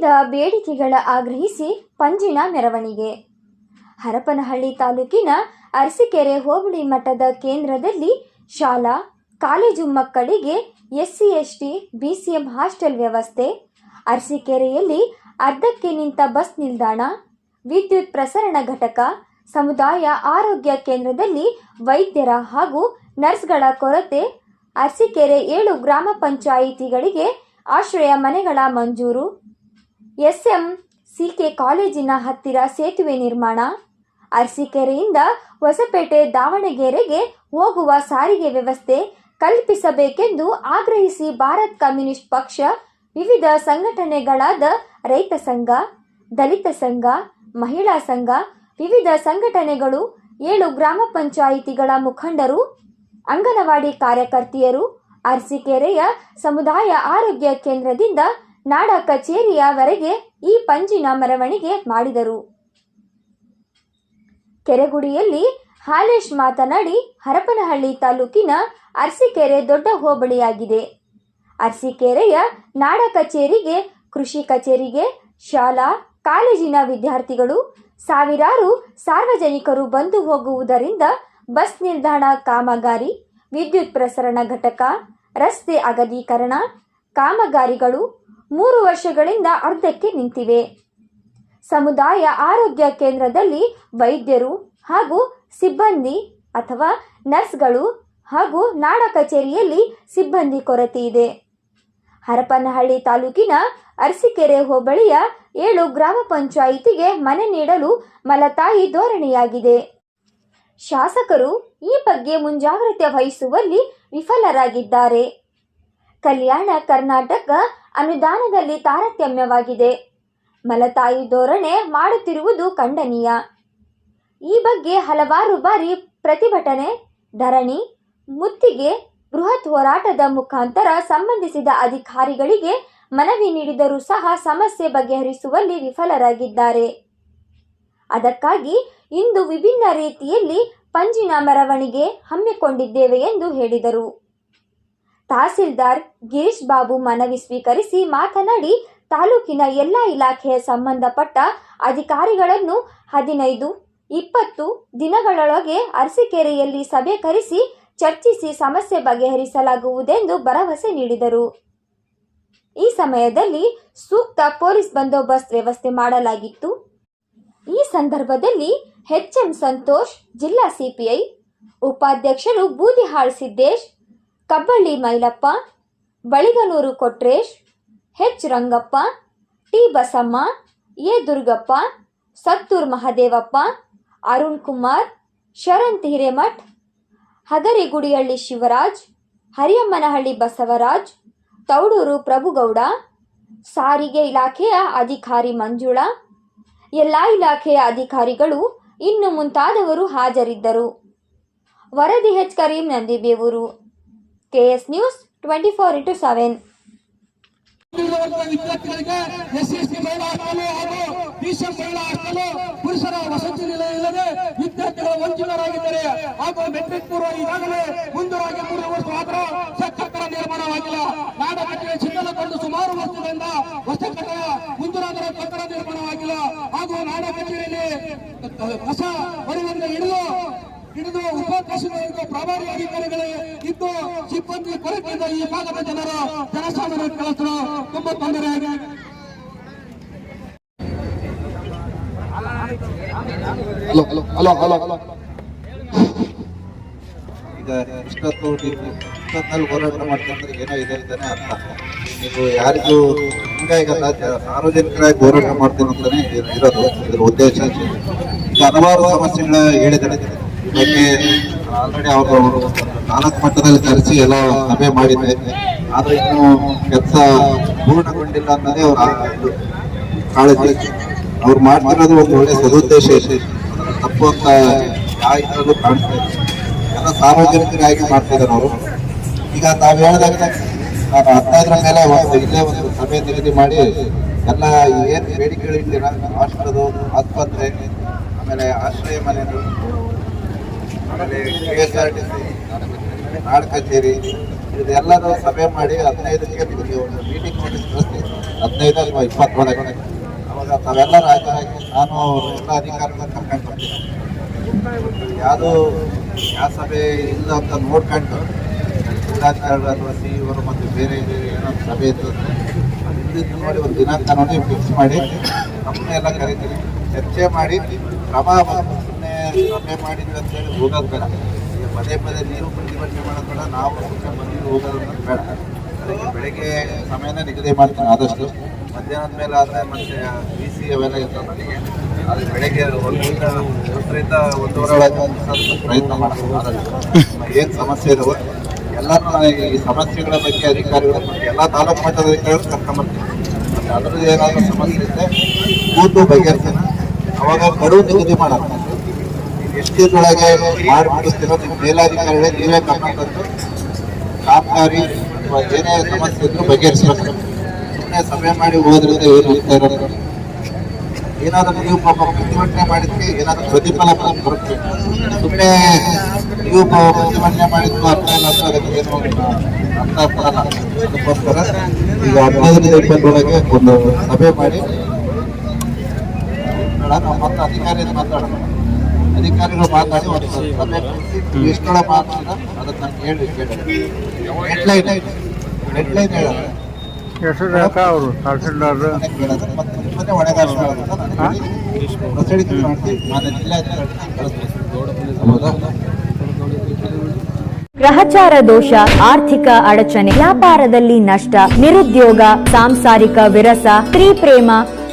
ವಿವಿಧ ಬೇಡಿಕೆಗಳ ಆಗ್ರಹಿಸಿ ಪಂಜಿನ ಮೆರವಣಿಗೆ. ಹರಪನಹಳ್ಳಿ ತಾಲೂಕಿನ ಅರಸಿಕೆರೆ ಹೋಬಳಿ ಮಠದ ಕೇಂದ್ರದಲ್ಲಿ ಶಾಲಾ, ಕಾಲೇಜು ಮಕ್ಕಳಿಗೆ ಎಸ್ಸಿ ಎಸ್ಟಿ ಬಿಸಿಎಂ ಹಾಸ್ಟೆಲ್ ವ್ಯವಸ್ಥೆ, ಅರಸಿಕೆರೆಯಲ್ಲಿ ಅರ್ಧಕ್ಕೆ ನಿಂತ ಬಸ್ ನಿಲ್ದಾಣ, ವಿದ್ಯುತ್ ಪ್ರಸರಣ ಘಟಕ, ಸಮುದಾಯ ಆರೋಗ್ಯ ಕೇಂದ್ರದಲ್ಲಿ ವೈದ್ಯರ ಹಾಗೂ ನರ್ಸ್ಗಳ ಕೊರತೆ, ಅರಸಿಕೆರೆ ಏಳು ಗ್ರಾಮ ಪಂಚಾಯಿತಿಗಳಿಗೆ ಆಶ್ರಯ ಮನೆಗಳ ಮಂಜೂರು ಎಸ್ಎಂ ಸಿಕೆ ಕಾಲೇಜಿನ ಹತ್ತಿರ ಸೇತುವೆ ನಿರ್ಮಾಣ. ಅರಸೀಕೆರೆಯಿಂದ ಹೊಸಪೇಟೆ ದಾವಣಗೆರೆಗೆ ಹೋಗುವ ಸಾರಿಗೆ ವ್ಯವಸ್ಥೆ ಕಲ್ಪಿಸಬೇಕೆಂದು ಆಗ್ರಹಿಸಿ ಭಾರತ್ ಕಮ್ಯುನಿಸ್ಟ್ ಪಕ್ಷ ವಿವಿಧ ಸಂಘಟನೆಗಳಾದ ರೈತ ಸಂಘ, ದಲಿತ ಸಂಘ, ಮಹಿಳಾ ಸಂಘ, ವಿವಿಧ ಸಂಘಟನೆಗಳು, ಏಳು ಗ್ರಾಮ ಪಂಚಾಯಿತಿಗಳ ಮುಖಂಡರು, ಅಂಗನವಾಡಿ ಕಾರ್ಯಕರ್ತೆಯರು, ಅರಸೀಕೆರೆಯ ಸಮುದಾಯ ಆರೋಗ್ಯ ಕೇಂದ್ರದಿಂದ ನಾಡ ಕಚೇರಿಯವರೆಗೆ ಈ ಪಂಜಿನ ಮೆರವಣಿಗೆ ಮಾಡಿದರು. ಕೆರೆಗುಡಿಯಲ್ಲಿ ಹಾಲೇಶ್ ಮಾತನಾಡಿ, ಹರಪನಹಳ್ಳಿ ತಾಲೂಕಿನ ಅರಸಿಕೆರೆ ದೊಡ್ಡ ಹೋಬಳಿಯಾಗಿದೆ. ಅರಸಿಕೆರೆಯ ನಾಡ ಕಚೇರಿಗೆ, ಕೃಷಿ ಕಚೇರಿಗೆ, ಶಾಲಾ, ಕಾಲೇಜಿನ ವಿದ್ಯಾರ್ಥಿಗಳು, ಸಾವಿರಾರು ಸಾರ್ವಜನಿಕರು ಬಂದು ಹೋಗುವುದರಿಂದ ಬಸ್ ನಿಲ್ದಾಣ ಕಾಮಗಾರಿ, ವಿದ್ಯುತ್ ಪ್ರಸರಣ ಘಟಕ, ರಸ್ತೆ ಅಗಲೀಕರಣ ಕಾಮಗಾರಿಗಳು ಮೂರು ವರ್ಷಗಳಿಂದ ಅರ್ಧಕ್ಕೆ ನಿಂತಿವೆ. ಸಮುದಾಯ ಆರೋಗ್ಯ ಕೇಂದ್ರದಲ್ಲಿ ವೈದ್ಯರು ಹಾಗೂ ಸಿಬ್ಬಂದಿ ಅಥವಾ ನರ್ಸ್ಗಳು ಹಾಗೂ ನಾಡ ಕಚೇರಿಯಲ್ಲಿ ಸಿಬ್ಬಂದಿ ಕೊರತೆ ಇದೆ. ಹರಪನಹಳ್ಳಿ ತಾಲೂಕಿನ ಅರಸಿಕೆರೆ ಹೋಬಳಿಯ ಏಳು ಗ್ರಾಮ ಪಂಚಾಯಿತಿಗೆ ಮನೆ ನೀಡಲು ಮಲತಾಯಿ ಧೋರಣೆಯಾಗಿದೆ. ಶಾಸಕರು ಈ ಬಗ್ಗೆ ಮುಂಜಾಗ್ರತೆ ವಹಿಸುವಲ್ಲಿ ವಿಫಲರಾಗಿದ್ದಾರೆ. ಕಲ್ಯಾಣ ಕರ್ನಾಟಕ ಅನುದಾನದಲ್ಲಿ ತಾರತಮ್ಯವಾಗಿದೆ. ಮಲತಾಯಿ ಧೋರಣೆ ಮಾಡುತ್ತಿರುವುದು ಖಂಡನೀಯ. ಈ ಬಗ್ಗೆ ಹಲವಾರು ಬಾರಿ ಪ್ರತಿಭಟನೆ, ಧರಣಿ, ಮುತ್ತಿಗೆ, ಬೃಹತ್ ಹೋರಾಟದ ಮುಖಾಂತರ ಸಂಬಂಧಿಸಿದ ಅಧಿಕಾರಿಗಳಿಗೆ ಮನವಿ ನೀಡಿದರೂ ಸಹ ಸಮಸ್ಯೆ ಬಗೆಹರಿಸುವಲ್ಲಿ ವಿಫಲರಾಗಿದ್ದಾರೆ. ಅದಕ್ಕಾಗಿ ಇಂದು ವಿಭಿನ್ನ ರೀತಿಯಲ್ಲಿ ಪಂಜಿನ ಮೆರವಣಿಗೆ ಹಮ್ಮಿಕೊಂಡಿದ್ದೇವೆ ಎಂದು ಹೇಳಿದರು. ತಹಸೀಲ್ದಾರ್ ಗಿರೀಶ್ ಬಾಬು ಮನವಿ ಸ್ವೀಕರಿಸಿ ಮಾತನಾಡಿ, ತಾಲೂಕಿನ ಎಲ್ಲ ಇಲಾಖೆಯ ಸಂಬಂಧಪಟ್ಟ ಅಧಿಕಾರಿಗಳನ್ನು ಹದಿನೈದು, ಇಪ್ಪತ್ತು ದಿನಗಳೊಳಗೆ ಅರಸಿಕೆರೆಯಲ್ಲಿ ಸಭೆ ಕರೆಸಿ ಚರ್ಚಿಸಿ ಸಮಸ್ಯೆ ಬಗೆಹರಿಸಲಾಗುವುದೆಂದು ಭರವಸೆ ನೀಡಿದರು. ಈ ಸಮಯದಲ್ಲಿ ಸೂಕ್ತ ಪೊಲೀಸ್ ಬಂದೋಬಸ್ತ್ ವ್ಯವಸ್ಥೆ ಮಾಡಲಾಗಿತ್ತು. ಈ ಸಂದರ್ಭದಲ್ಲಿ ಎಚ್ಎಂ ಸಂತೋಷ್, ಜಿಲ್ಲಾ ಸಿಪಿಐ, ಉಪಾಧ್ಯಕ್ಷರು Boodihal Siddesh Kaballi Mailappa, Baliganur Kotresh H Rangappa, T Basamma, A Durgappa, Sattur Mahadevappa, Arun Kumar, Sharanth Hiremath Hagarigudihalli Shivaraj, Hariyammanahalli Basavaraj, Taudur Prabhugowda, ಸಾರಿಗೆ ಇಲಾಖೆಯ ಅಧಿಕಾರಿ ಮಂಜುಳಾ, ಎಲ್ಲ ಇಲಾಖೆಯ ಅಧಿಕಾರಿಗಳು ಇನ್ನು ಮುಂತಾದವರು ಹಾಜರಿದ್ದರು. ವರದಿ H Karim Nandibevur. KS news twenty four into seven ವಿದ್ಯಾರ್ಥಿಗಳಿಗೆ ಎಸ್ ಎಸ್ ಟಿ ಮಹಿಳಾ ಹಾಸ್ಟೆಲ್ ಹಾಗೂ ಡಿಸಿಎಂ ಮಹಿಳಾ ಹಾಸ್ಟೆಲ್ ಪುರುಷರ ವಸತಿ ನಿಲಯ ಇಲ್ಲದೆ ವಿದ್ಯಾರ್ಥಿಗಳು ವಂಚಿತರಾಗಿದ್ದಾರೆ ಹಾಗೂ ಮೆಟ್ರಿಕ್ ಪೂರ್ವ ಈಗಾಗಲೇ ಮುಂದುವರಾಗಿ ಮೂರು ವರ್ಷ ಮಾತ್ರ ಕಟ್ಟಡ ನಿರ್ಮಾಣವಾಗಿಲ್ಲ ನಾಡ ಕಟ್ಟಡ ಚಿನ್ನಲಗೊಂಡು ಸುಮಾರು ವರ್ಷಗಳಿಂದ ಹೊಸ ಕಟ್ಟಡ ಮುಂದೂರಾದರೆ ಕಟ್ಟಡ ನಿರ್ಮಾಣವಾಗಿಲ್ಲ ಹಾಗೂ ನಾಡ ಕಚೇರಿಯಲ್ಲಿ ಹೊಸ ಬರುವಂತ ಹಿಡಿದು ಹಿಡಿದು ಉಪ ತಹಸೀಲ್ದಾರ್ ಪ್ರಭಾರಿ ಅಧಿಕಾರಿಗಳೇ ಇದ್ದು ಸಿಬ್ಬಂದಿ ಕೊರತೆಯಿಂದ ಈ ಭಾಗದ ಜನರು ಜನಸಾಮಾನ್ಯ ಕೆಲಸರು ತುಂಬಾ ತೊಂದರೆ ಹೋರಾಟ ಮಾಡ್ತಿದ್ರೆ ಸಾರ್ವಜನಿಕರಾಗಿ ಹೋರಾಟ ಮಾಡ್ತೀನಿ ಅಂತಾನೆ ಇರ್- ಇರೋದು. ಇದ್ರ ಉದ್ದೇಶ ಹಲವಾರು ಸಮಸ್ಯೆಗಳ ಹೇಳಿದ್ದಾರೆ ಬಗ್ಗೆ ಆಲ್ರೆಡಿ ಅವರು ನಾಲ್ಕು ಮಟ್ಟದಲ್ಲಿ ಕರೆಸಿ ಎಲ್ಲ ಸಭೆ ಮಾಡಿದ್ದೆ ಆದ್ರೆ ಇನ್ನು ಕೆಲಸ ಪೂರ್ಣಗೊಂಡಿಲ್ಲ ಅನ್ನೋದೇ ಅವ್ರ ಕಾಳಜಿ. ಅವ್ರು ಮಾಡ್ತಿರೋದು ಒಂದು ಒಳ್ಳೆ ಸದುದ್ದೇಶ ತಪ್ಪು ಅಂತ ಯಾರು ಕಾಣಿಸ್ತಾ ಎಲ್ಲ ಸಾರ್ವಜನಿಕರಾಗಿ ಮಾಡ್ತಿದ್ದಾರೆ ಅವರು. ಈಗ ತಾವು ಹೇಳಿದಾಗ ನಾನು ಹದಿನೈದರ ಮೇಲೆ ಒಂದು ಇಲ್ಲೇ ಒಂದು ಸಭೆ ನಿಗದಿ ಮಾಡಿ ಎಲ್ಲ ಏನ್ ಬೇಡಿಕೆಗಳಿದ್ದೀರಾ ಹಾಸ್ಟೆಲ್ ಆಸ್ಪತ್ರೆ, ಆಮೇಲೆ ಆಶ್ರಯ ಮನೆಗಳು ಆಮೇಲೆ K S R T C ನಾಡ ಕಚೇರಿ ಇದೆಲ್ಲರೂ ಸಭೆ ಮಾಡಿ ಹದಿನೈದಕ್ಕೆ ಒಂದು ಮೀಟಿಂಗ್ ನೋಟಿಸ್ ಕಳಿಸ್ತೀವಿ. ಹದಿನೈದು ಅಥವಾ ಇಪ್ಪತ್ತೊಳಗೆ ಅವಾಗ ತಾವೆಲ್ಲರೂ ರಾಜರಾಗಿ ನಾನು ಎಲ್ಲ ಅಧಿಕಾರಿಗಳನ್ನ ಕರ್ಕೊಂಡು ಬರ್ತೀನಿ. ಯಾವುದು ಯಾವ ಸಭೆ ಇಲ್ಲ ಅಂತ ನೋಡ್ಕೊಂಡು ಜಿಲ್ಲಾಧಿಕಾರಿಗಳು ಅಥವಾ ಸಿ ಇವರು ಮತ್ತು ಬೇರೆ ಬೇರೆ ಏನೋ ಸಭೆ ಇತ್ತು ಹಿಂದಿದ್ದು ನೋಡಿ ಒಂದು ದಿನಾಂಕ ನೋಡಿ ಫಿಕ್ಸ್ ಮಾಡಿ, ನಮ್ಮನ್ನೆಲ್ಲ ಕರಿತೀವಿ ಚರ್ಚೆ ಮಾಡಿ, ಕ್ರಮ ಸಭೆ ಮಾಡಿದ್ವಿ ಅಂತ ಹೇಳಿ ಹೋಗೋದು ಬೇಡ. ಪದೇ ಪದೇ ನೀರು ಪ್ರತಿಭಟನೆ ಮಾಡೋದು ಬೇಡ. ನಾವು ಸುಮ್ಮನೆ ಬಂದು ಹೋಗೋದು ಬೇಡ. ಅದಕ್ಕೆ ಬೆಳಗ್ಗೆ ಸಮಯನೇ ನಿಗದಿ ಮಾಡ್ತೀನಿ ಆದಷ್ಟು. ಮಧ್ಯಾಹ್ನದ ಮೇಲೆ ಆದರೆ ಮತ್ತೆ ಬಿ ಸಿ ಅವೆಲ್ಲ ಇರ್ತಾವೆ ನನಗೆ ಅದು ಬೆಳಗ್ಗೆ ಒಂದರಿಂದ ಒಂದರಿಂದ ಒಂದೂವರೆ ಒಳಗೆ ಪ್ರಯತ್ನ ಮಾಡ್ತೀನಿ ಏನು ಸಮಸ್ಯೆ ಇದಾವೆ ಎಲ್ಲರೂ ಈ ಸಮಸ್ಯೆಗಳ ಬಗ್ಗೆ ಅಧಿಕಾರಿಗಳ ಬಗ್ಗೆ ಎಲ್ಲ ತಾಲೂಕು ಮಟ್ಟದ ಅಧಿಕಾರಿಗಳು ಕರ್ಕೊಂಬರ್ತೀನಿ ಮತ್ತು ಅದ್ರದ್ದು ಏನಾದರೂ ಸಮಸ್ಯೆ ಇದ್ದರೆ ಕೂತು ಬಗೆಹರಿಸ್ತೀನಿ ಅವಾಗ ಕಡು ನಿಗದಿ ಮಾಡೋಣ ಎಷ್ಟು ದಿನದೊಳಗೆ ಮಾಡಿಬಿಡಿಸ್ತೀರೋ ನಿಮ್ಮ ಮೇಲಾಧಿಕಾರಿಗಳೇ ನೀವೇ ಕರ್ಕೊಂಡ್ಬಂದು ಕಾಮಗಾರಿ ಅಥವಾ ಏನೇ ಸಮಸ್ಯೆ ಇದ್ರೂ ಬಗೆಹರಿಸಬೇಕು ಸುಮ್ಮನೆ ಸಭೆ ಮಾಡಿ ಹೋದ್ರಿಂದ ಏನು ಹೋಗ್ತಾ ಇರೋದು? ಏನಾದರೂ ನೀವು ಪಾಪ ಪ್ರತಿಭಟನೆ ಮಾಡಿದ್ರೆ ಏನಾದರೂ ಪ್ರತಿಫಲ ಬರುತ್ತೆ. ಸುಮ್ಮನೆ ನೀವು ಪ್ರತಿಭಟನೆ ಮಾಡಿದ್ರು ಅರ್ಥ ಅಂತ ಅದಕ್ಕೆ ಏನು ಅರ್ಥ ಬರಲ್ಲ ಅದಕ್ಕೋಸ್ಕರ ಈಗ ಹದಿನೈದರಿಂದ ಇಪ್ಪತ್ತೊಳಗೆ ಒಂದು ಸಭೆ ಮಾಡಿ ಬೇಡ, ನಾವು ಮತ್ತೆ ಅಧಿಕಾರಿ ಮಾತಾಡೋಣ. ಅಧಿಕಾರಿಗಳು ಮಾತಾಡಿ ಒಂದು ಮಾತಾಡ ಅದಕ್ಕೆ ನಾನು ಹೇಳಿ. ಹೆಡ್ಲೈನ್ ಹೆಡ್ಲೈನ್ ಹೆಸರು ಅವರು? ತಹಸೀಲ್ದಾರ್? ಮತ್ತೆ ಮಾಡಿ ಮಾನ್ಯ ಜಿಲ್ಲಾಧಿಕಾರಿ ಹೌದಾ ಗ್ರಹಚಾರ ದೋಷ ಆರ್ಥಿಕ ಅಡಚಣೆ ವ್ಯಾಪಾರದಲ್ಲಿ ನಷ್ಟ ನಿರುದ್ಯೋಗ ಸಾಂಸಾರಿಕ ವಿರಸ ಸ್ತ್ರೀ ಪ್ರೇಮ